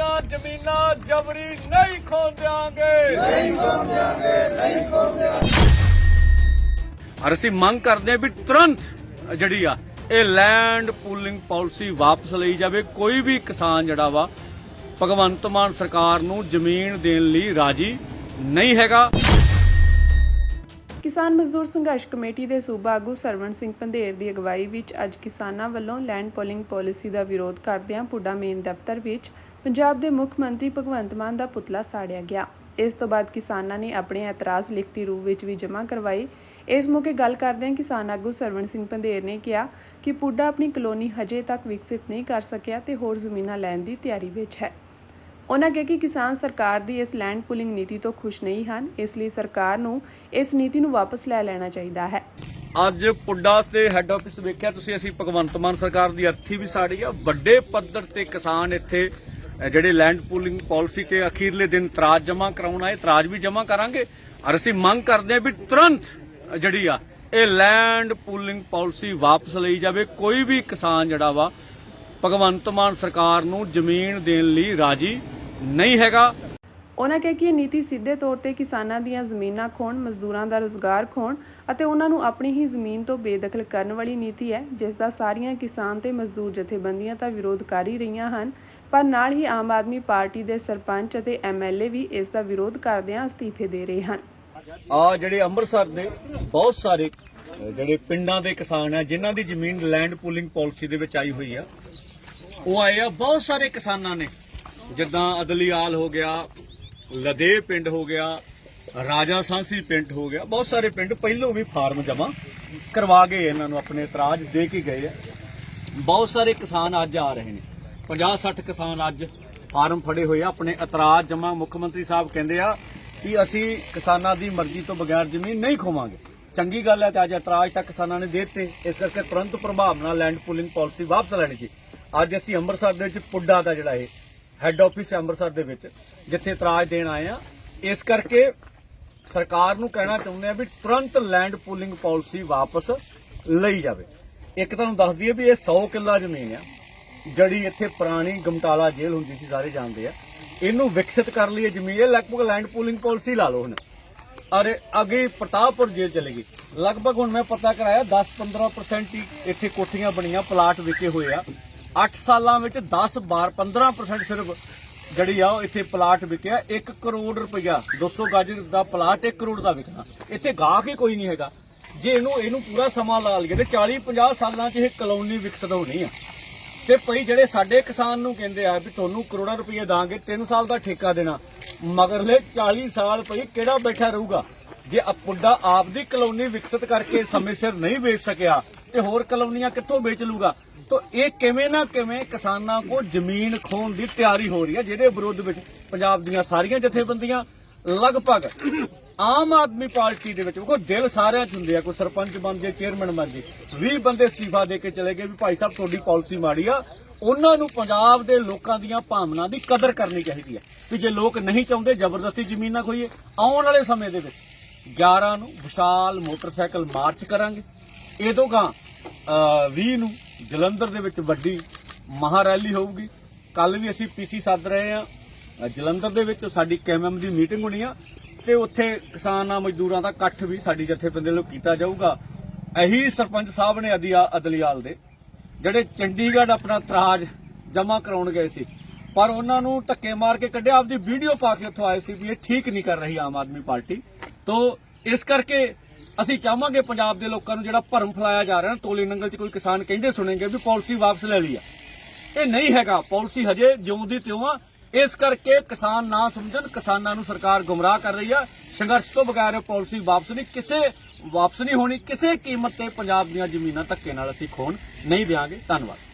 ਦੀਆਂ ਜ਼ਮੀਨਾਂ ਜਬਰੀ ਨਹੀਂ ਖੋਣ ਦਿਆਂਗੇ ਨਹੀਂ ਖੋਣ ਦਿਆਂਗੇ ਨਹੀਂ ਖੋਣ ਦਿਆਂਗੇ ਅਸੀਂ ਮੰਗ ਕਰਦੇ ਹਾਂ ਵੀ ਤੁਰੰਤ ਜਿਹੜੀ ਆ ਇਹ ਲੈਂਡ ਪੂਲਿੰਗ ਪਾਲਿਸੀ ਵਾਪਸ ਲਈ ਜਾਵੇ। ਕੋਈ ਵੀ ਕਿਸਾਨ ਜਿਹੜਾ ਵਾ ਭਗਵੰਤ ਮਾਨ ਸਰਕਾਰ ਨੂੰ ਜ਼ਮੀਨ ਦੇਣ ਲਈ ਰਾਜੀ ਨਹੀਂ ਹੈਗਾ। ਕਿਸਾਨ ਮਜ਼ਦੂਰ ਸੰਘਰਸ਼ ਕਮੇਟੀ ਦੇ ਸੂਬਾ ਆਗੂ ਸਰਵਣ ਸਿੰਘ ਪੰਧੇਰ ਦੀ ਅਗਵਾਈ ਵਿੱਚ ਅੱਜ ਕਿਸਾਨਾਂ ਵੱਲੋਂ ਲੈਂਡ ਪੋਲਿੰਗ ਪਾਲਿਸੀ ਦਾ ਵਿਰੋਧ ਕਰਦਿਆਂ ਪੁੱਡਾ ਮੇਨ ਦਫ਼ਤਰ ਵਿੱਚ ਪੰਜਾਬ ਦੇ ਮੁੱਖ ਮੰਤਰੀ ਭਗਵੰਤ ਮਾਨ ਦਾ ਪੁਤਲਾ ਸਾੜਿਆ ਗਿਆ। ਇਸ ਤੋਂ ਬਾਅਦ ਕਿਸਾਨਾਂ ਨੇ ਆਪਣੇ ਇਤਰਾਜ਼ ਲਿਖਤੀ ਰੂਪ ਵਿੱਚ ਵੀ ਜਮ੍ਹਾਂ ਕਰਵਾਈ ਇਸ ਮੌਕੇ ਗੱਲ ਕਰਦਿਆਂ ਕਿਸਾਨ ਆਗੂ ਸਰਵਣ ਸਿੰਘ ਪੰਧੇਰ ਨੇ ਕਿਹਾ ਕਿ ਪੁੱਡਾ ਆਪਣੀ ਕਲੋਨੀ ਹਜੇ ਤੱਕ ਵਿਕਸਿਤ ਨਹੀਂ ਕਰ ਸਕਿਆ ਤੇ ਹੋਰ ਜ਼ਮੀਨਾਂ ਲੈਣ ਦੀ ਤਿਆਰੀ ਵਿੱਚ ਹੈ। ਉਹਨਾਂ ਕਿਹਾ ਕਿ ਕਿਸਾਨ ਸਰਕਾਰ ਦੀ ਇਸ ਲੈਂਡ ਪੁਲਿੰਗ ਨੀਤੀ ਤੋਂ ਖੁਸ਼ ਨਹੀਂ ਹਨ, ਇਸ ਲਈ ਸਰਕਾਰ ਨੂੰ ਇਸ ਨੀਤੀ ਨੂੰ ਵਾਪਸ ਲੈ ਲੈਣਾ ਚਾਹੀਦਾ ਹੈ। ਅੱਜ ਪੁੱਡਾ ਤੇ ਹੈੱਡ ਆਫਿਸ ਵੇਖਿਆ, ਤੁਸੀਂ ਅਸੀਂ ਭਗਵੰਤ ਮਾਨ ਸਰਕਾਰ ਦੀ ਅਰਥੀ ਵੀ ਸਾੜੀ ਆ, ਵੱਡੇ ਪੱਧਰ ਤੇ ਕਿਸਾਨ ਇੱਥੇ ਜਿਹੜੇ ਲੈਂਡ ਪੂਲਿੰਗ ਪਾਲਿਸੀ ਤੇ ਅਖੀਰਲੇ ਦਿਨ ਤਰਾਜ ਜਮ੍ਹਾਂ ਕਰਾਉਣ ਆਏ, ਇਤਰਾਜ਼ ਵੀ ਜਮ੍ਹਾਂ ਕਰਾਂਗੇ, ਔਰ ਅਸੀਂ ਮੰਗ ਕਰਦੇ ਹਾਂ ਵੀ ਤੁਰੰਤ ਜਿਹੜੀ ਆ, ਇਹ ਲੈਂਡ ਪੂਲਿੰਗ ਪਾਲਿਸੀ ਵਾਪਸ ਲਈ ਜਾਵੇ, ਕੋਈ ਵੀ ਕਿਸਾਨ ਜਿਹੜਾ ਵਾ, ਭਗਵੰਤ ਮਾਨ ਸਰਕਾਰ ਨੂੰ ਜ਼ਮੀਨ ਦੇਣ ਲਈ ਰਾਜੀ ਨਹੀਂ ਹੈਗਾ। ਉਹਨਾਂ ਕਿਹਾ ਕਿ ਇਹ ਨੀਤੀ ਸਿੱਧੇ ਤੌਰ ਤੇ ਕਿਸਾਨਾਂ ਦੀਆਂ ਜ਼ਮੀਨਾਂ ਖੋਣ ਮਜ਼ਦੂਰਾਂ ਦਾ ਰੋਜ਼ਗਾਰ ਖੋਣ ਅਤੇ ਉਹਨਾਂ ਨੂੰ ਆਪਣੀ ਹੀ ਜ਼ਮੀਨ ਤੋਂ ਬੇਦਖਲ ਕਰਨ ਵਾਲੀ ਨੀਤੀ ਹੈ ਜਿਸ ਦਾ ਸਾਰੀਆਂ ਕਿਸਾਨ ਤੇ ਮਜ਼ਦੂਰ ਜਥੇਬੰਦੀਆਂ ਤਾਂ ਵਿਰੋਧ ਕਰ ਹੀ ਰਹੀਆਂ ਹਨ ਪਰ ਨਾਲ ਹੀ ਆਮ ਆਦਮੀ ਪਾਰਟੀ ਦੇ ਸਰਪੰਚ ਅਤੇ ਐਮਐਲਏ ਵੀ ਇਸ ਦਾ ਵਿਰੋਧ ਕਰਦਿਆਂ ਅਸਤੀਫੇ ਦੇ ਰਹੇ ਹਨ। ਆ ਜਿਹੜੇ ਅੰਮ੍ਰਿਤਸਰ ਦੇ ਬਹੁਤ ਸਾਰੇ ਜਿਹੜੇ ਪਿੰਡਾਂ ਦੇ ਕਿਸਾਨ ਆ ਜਿਨ੍ਹਾਂ ਦੀ ਜ਼ਮੀਨ ਲੈਂਡ ਪੂਲਿੰਗ ਪਾਲਿਸੀ ਦੇ ਵਿੱਚ ਆਈ ਹੋਈ ਆ ਉਹ ਆਏ ਆ ਬਹੁਤ ਸਾਰੇ ਕਿਸਾਨਾਂ ਨੇ ਜਿੱਦਾਂ ਅਦਲੀਆਲ ਹੋ ਗਿਆ ਲਦੇ ਪਿੰਡ ਹੋ ਗਿਆ, ਰਾਜਾ ਸਾਂਸੀ ਪਿੰਡ ਹੋ ਗਿਆ, ਬਹੁਤ ਸਾਰੇ ਪਿੰਡ ਪਹਿਲੋਂ ਵੀ ਫਾਰਮ ਜਮਾ ਕਰਵਾ ਗਏ ਇਹਨਾਂ ਨੂੰ, ਆਪਣੇ ਇਤਰਾਜ਼ ਦੇ ਕੇ ਗਏ ਆ। ਬਹੁਤ ਸਾਰੇ ਕਿਸਾਨ ਅੱਜ ਆ ਰਹੇ ਨੇ 50 60 ਕਿਸਾਨ ਅੱਜ ਫਾਰਮ ਫੜੇ ਹੋਏ ਆ, ਆਪਣੇ ਇਤਰਾਜ਼ ਜਮਾ ਮੁੱਖ ਮੰਤਰੀ ਸਾਹਿਬ ਕਹਿੰਦੇ ਆ ਕਿ ਅਸੀਂ ਕਿਸਾਨਾਂ ਦੀ ਮਰਜ਼ੀ ਤੋਂ ਬਗੈਰ ਜ਼ਮੀਨ ਨਹੀਂ ਖੋਵਾਂਗੇ। ਚੰਗੀ ਗੱਲ ਹੈ ਤੇ ਅੱਜ ਇਤਰਾਜ਼ ਤਾਂ ਕਿਸਾਨਾਂ ਨੇ ਦੇ ਦਿੱਤੇ, ਇਸ ਕਰਕੇ ਤੁਰੰਤ ਪ੍ਰਭਾਵ ਨਾਲ ਲੈਂਡ ਪੂਲਿੰਗ ਪਾਲਿਸੀ ਵਾਪਸ ਲੈਣੀ ਜੀ ਅੱਜ ਅਸੀਂ ਅੰਮ੍ਰਿਤਸਰ ਦੇ ਵਿੱਚ ਪੁੱਡਾ ਦਾ ਜਿਹੜਾ ਇਹ ਹੈੱਡ ਆਫਿਸ ਅੰਮ੍ਰਿਤਸਰ ਦੇ ਵਿੱਚ, ਜਿੱਥੇ ਇਤਰਾਜ਼ ਦੇਣ ਆਏ ਆ ਇਸ ਕਰਕੇ ਸਰਕਾਰ ਨੂੰ ਕਹਿਣਾ ਚਾਹੁੰਦੇ ਆ ਵੀ ਤੁਰੰਤ ਲੈਂਡ ਪੂਲਿੰਗ ਪਾਲਿਸੀ ਵਾਪਸ ਲਈ ਜਾਵੇ। ਇੱਕ ਤੁਹਾਨੂੰ ਦੱਸ ਦਈਏ ਵੀ ਇਹ 100 ਕਿੱਲਾ ਜ਼ਮੀਨ ਆ। ਜਿਹੜੀ ਇੱਥੇ ਪੁਰਾਣੀ ਗਮਟਾਲਾ ਜੇਲ੍ਹ ਹੁੰਦੀ ਸੀ, ਸਾਰੇ ਜਾਣਦੇ ਆ। ਇਹਨੂੰ ਵਿਕਸਿਤ ਕਰ ਲਈ ਇਹ ਜ਼ਮੀਨ, ਇਹ ਲਗਭਗ ਲੈਂਡ ਪੂਲਿੰਗ ਪਾਲਿਸੀ ਲਾ ਲਓ ਹੁਣ। ਅਰੇ, ਅੱਗੇ ਪ੍ਰਤਾਪਪੁਰ ਜੇਲ੍ਹ ਚਲੇਗੀ ਲਗਭਗ ਹੁਣ ਮੈਂ ਪਤਾ ਕਰਾਇਆ 10-15% ਹੀ ਇੱਥੇ ਕੋਠੀਆਂ ਬਣੀਆਂ ਪਲਾਟ ਵਿਕੇ ਹੋਏ ਆ। 8 ਸਾਲਾਂ ਵਿੱਚ 10 12 15% ਸਿਰਫ ਜਿਹੜੀ ਆ ਉਹ ਇੱਥੇ ਪਲਾਟ ਵਿਕਿਆ 1 ਕਰੋੜ ਰੁਪਇਆ 200 ਗਜ ਦਾ ਪਲਾਟ 1 ਕਰੋੜ ਦਾ ਵਿਕਣਾ। ਇੱਥੇ ਗਾਹਕ ਹੀ ਕੋਈ ਨਹੀਂ ਹੈਗਾ। ਜੇ ਇਹਨੂੰ ਇਹਨੂੰ ਪੂਰਾ ਸਮਾਂ ਲਾ ਲਈਏ ਤੇ 40 50 ਸਾਲਾਂ 'ਚ ਇਹ ਕਲੋਨੀ ਵਿਕਸਤ ਹੋਣੀ ਆ। ਤੇ ਭਈ ਜਿਹੜੇ ਸਾਡੇ ਕਿਸਾਨ ਨੂੰ ਕਹਿੰਦੇ ਆ ਵੀ ਤੁਹਾਨੂੰ ਕਰੋੜਾਂ ਰੁਪਏ ਦਾਂਗੇ 3 ਸਾਲ ਦਾ ਠੇਕਾ ਦੇਣਾ। ਮਗਰਲੇ 40 ਸਾਲ ਭਈ ਕਿਹੜਾ ਬੈਠਾ ਰਹੂਗਾ? ਜੇ ਆ ਪੁੱਡਾ ਆਪ ਦੀ ਕਲੋਨੀ ਵਿਕਸਿਤ ਕਰਕੇ ਸਮੇਂ ਸਿਰ ਨਹੀਂ ਵੇਚ ਸਕਿਆ, ਤੇ ਹੋਰ ਕਲੋਨੀਆਂ ਕਿੱਥੋਂ ਵੇਚ ਲੂਗਾ? ਤਾਂ ਇਹ ਕਿਵੇਂ ਨਾ ਕਿਵੇਂ ਕਿਸਾਨਾਂ ਕੋ ਜ਼ਮੀਨ ਖੋਣ ਦੀ ਤਿਆਰੀ ਹੋ ਰਹੀ ਹੈ, ਜਿਹਦੇ ਵਿਰੁੱਧ ਵਿੱਚ ਪੰਜਾਬ ਦੀਆਂ ਸਾਰੀਆਂ ਜਥੇਬੰਦੀਆਂ ਲਗਭਗ ਆਮ ਆਦਮੀ ਪਾਰਟੀ ਦੇ ਵਿੱਚ ਕੋਈ ਦਿਲ ਸਾਰਿਆਂ 'ਚ ਹੁੰਦੇ ਆ, ਕੋਈ ਸਰਪੰਚ ਬਣ ਜੇ, ਚੇਅਰਮੈਨ ਬਣ ਜੇ 20 ਬੰਦੇ ਅਸਤੀਫਾ ਦੇ ਕੇ ਚਲੇ ਗਏ ਵੀ ਭਾਈ ਸਾਹਿਬ ਤੁਹਾਡੀ ਪਾਲਿਸੀ ਮਾੜੀ ਆ, ਉਹਨਾਂ ਨੂੰ ਪੰਜਾਬ ਦੇ ਲੋਕਾਂ ਦੀਆਂ ਭਾਵਨਾ ਦੀ ਕਦਰ ਕਰਨੀ ਚਾਹੀਦੀ ਹੈ ਵੀ ਜੇ ਲੋਕ ਨਹੀਂ ਚਾਹੁੰਦੇ, ਜ਼ਬਰਦਸਤੀ ਜ਼ਮੀਨ ਨਾ ਖੋਈਏ ਆਉਣ ਵਾਲੇ ਸਮੇਂ ਦੇ ਵਿੱਚ 11 ਨੂੰ ਵਿਸ਼ਾਲ ਮੋਟਰਸਾਈਕਲ ਮਾਰਚ ਕਰਾਂਗੇ। ਇਹ ਗਾਂ 20 ਨੂੰ ਜਲੰਧਰ ਦੇ ਵਿੱਚ ਵੱਡੀ ਮਹਾ ਰੈਲੀ ਹੋਊਗੀ। ਕੱਲ ਵੀ ਅਸੀਂ ਪੀਸੀ ਸੱਦ ਰਹੇ ਆ ਜਲੰਧਰ ਦੇ ਵਿੱਚ ਸਾਡੀ ਕੈਮਐਮ ਦੀ ਮੀਟਿੰਗ ਹੋਣੀ ਆ ਤੇ ਉੱਥੇ ਕਿਸਾਨਾਂ ਮਜ਼ਦੂਰਾਂ ਦਾ ਇਕੱਠ ਵੀ ਸਾਡੀ ਜਥੇਬੰਦੀ ਵੱਲੋਂ ਕੀਤਾ ਜਾਊਗਾ। ਇਹੀ ਸਰਪੰਚ ਸਾਹਿਬ ਨੇ ਅਦੀਆ ਅਦਲੀਆਲ ਦੇ, ਜਿਹੜੇ ਚੰਡੀਗੜ੍ਹ ਆਪਣਾ ਤਰਾਜ ਜਮ੍ਹਾਂ ਕਰਾਉਣ ਗਏ ਸੀ। ਪਰ ਉਹਨਾਂ ਨੂੰ ਧੱਕੇ ਮਾਰ ਕੇ ਕੱਢਿਆ, ਆਪਦੀ ਵੀਡੀਓ ਪਾ ਕੇ ਉੱਥੋਂ ਆਏ ਸੀ ਵੀ ਇਹ ਠੀਕ ਨਹੀਂ ਕਰ ਰਹੀ ਆਮ ਆਦਮੀ ਪਾਰਟੀ। ਤੋਂ, ਇਸ ਕਰਕੇ ਅਸੀਂ ਚਾਹਾਂਗੇ ਪੰਜਾਬ ਦੇ ਲੋਕਾਂ ਨੂੰ ਜਿਹੜਾ ਭਰਮ ਫੈਲਾਇਆ ਜਾ ਰਿਹਾ ਨਾ, ਤੋਲੇ ਨੰਗਲ 'ਚ ਕੋਈ ਕਿਸਾਨ ਕਹਿੰਦੇ ਸੁਣेंगे ਵੀ ਪਾਲਿਸੀ ਵਾਪਸ ਲੈ ਲਈ ਆ। ਇਹ ਨਹੀਂ ਹੈਗਾ, ਪਾਲਿਸੀ ਹਜੇ ਜਿਉਂ ਦੀ ਤਿਉਂ ਆ। ਇਸ ਕਰਕੇ ਕਿਸਾਨ ਨਾ ਸਮਝਣ, ਕਿਸਾਨਾਂ ਨੂੰ ਸਰਕਾਰ ਗੁੰਮਰਾਹ ਕਰ ਰਹੀ ਆ। ਸੰਘਰਸ਼ ਤੋਂ ਬਗੈਰ ਇਹ ਪਾਲਿਸੀ ਵਾਪਸ ਨਹੀਂ, ਕਿਸੇ ਵਾਪਸ ਨਹੀਂ ਹੋਣੀ, ਕਿਸੇ ਕੀਮਤ ਤੇ ਪੰਜਾਬ ਦੀਆਂ ਜ਼ਮੀਨਾਂ ਧੱਕੇ ਨਾਲ ਅਸੀਂ ਖੋਣ ਨਹੀਂ ਦਿਆਂਗੇ। ਧੰਨਵਾਦ।